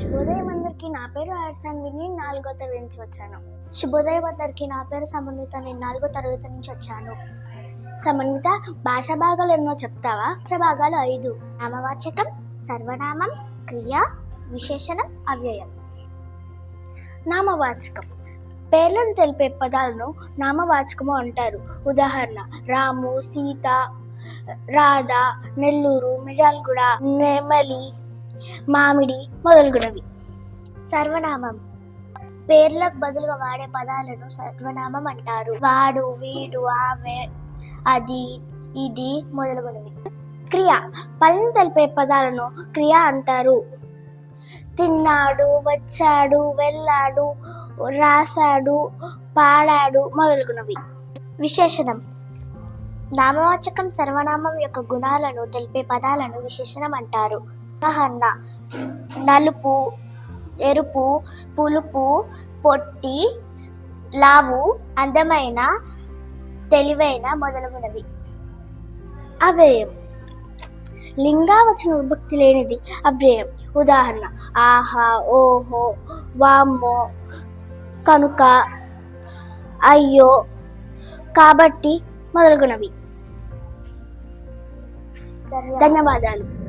శుభోదయం అందరికి నా పేరు హర్సన్ విని నాలుగో తరగతి నుంచి వచ్చాను. శుభోదయం అందరికి నా పేరు సమన్విత నేను నాలుగో తరగతి నుంచి వచ్చాను. సమన్విత భాష భాగాలు ఎన్నో చెప్తావా? భాష భాగాలు ఐదు. నామవాచకం సర్వనామం క్రియ విశేషణం అవ్యయం. నామవాచకం. పేర్లను తెలిపే పదాలను నామవాచకము అంటారు. ఉదాహరణ రాము సీత రాధ నెల్లూరు మిరాల్గూడ నెమలి మామిడి మొదలగునవి. సర్వనామం. పేర్లకు బదులుగా వాడే పదాలను సర్వనామం అంటారు. వాడు వీడు ఆమె అది ఇది మొదలగునవి. క్రియ. పనిని తెలిపే పదాలను క్రియ అంటారు. తిన్నాడు వచ్చాడు వెళ్ళాడు రాశాడు పాడాడు మొదలగునవి. విశేషణం. నామవాచకం సర్వనామం యొక్క గుణాలను తెలిపే పదాలను విశేషణం అంటారు. ఉదాహరణ నలుపు ఎరుపు పులుపు పొట్టి లావు అందమైన తెలివైన మొదలగునవి. అవ్యయం. లింగావచన విభక్తి లేనిది అవ్యయం. ఉదాహరణ ఆహా ఓహో వామ్మో కనుక అయ్యో కాబట్టి మొదలగునవి. ధన్యవాదాలు.